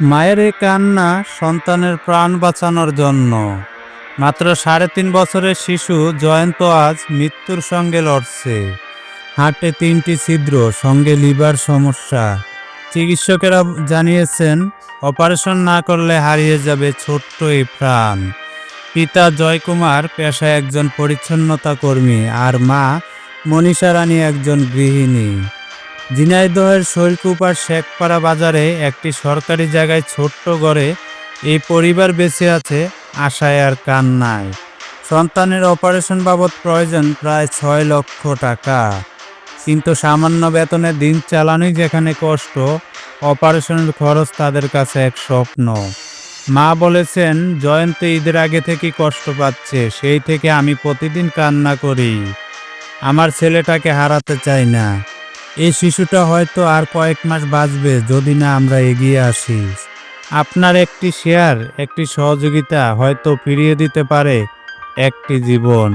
মায়ের এই কান্না সন্তানের প্রাণ বাঁচানোর জন্য। মাত্র সাড়ে তিন বছরের শিশু জয়ন্ত আজ মৃত্যুর সঙ্গে লড়ছে। হার্টে তিনটি ছিদ্র, সঙ্গে লিভার সমস্যা। চিকিৎসকেরা জানিয়েছেন, অপারেশন না করলে হারিয়ে যাবে ছোট্ট এই প্রাণ। পিতা জয়কুমার পেশায় একজন পরিচ্ছন্নতা কর্মী আর মা মনীষা রানী একজন গৃহিণী। ঝিনাইদহের শৈলকুপার শেখপাড়া বাজারে একটি সরকারি জায়গায় ছোট্ট ঘরে এই পরিবার বেঁচে আছে আশায় আর কান্নায়। সন্তানের অপারেশন বাবদ প্রয়োজন প্রায় ছয় লক্ষ টাকা। কিন্তু সামান্য বেতনে দিন চালানোই যেখানে কষ্ট, অপারেশনের খরচ তাদের কাছে এক স্বপ্ন। মা বলেছেন, জয়ন্ত ঈদের আগে থেকে কষ্ট পাচ্ছে, সেই থেকে আমি প্রতিদিন কান্না করি। আমার ছেলেটাকে হারাতে চাই না। এই শিশুটা হয়তো আর কয়েক মাস বাঁচবে যদি না আমরা এগিয়ে আসি। আপনার একটি শেয়ার, একটি সহযোগিতা হয়তো ফিরিয়ে দিতে পারে একটি জীবন।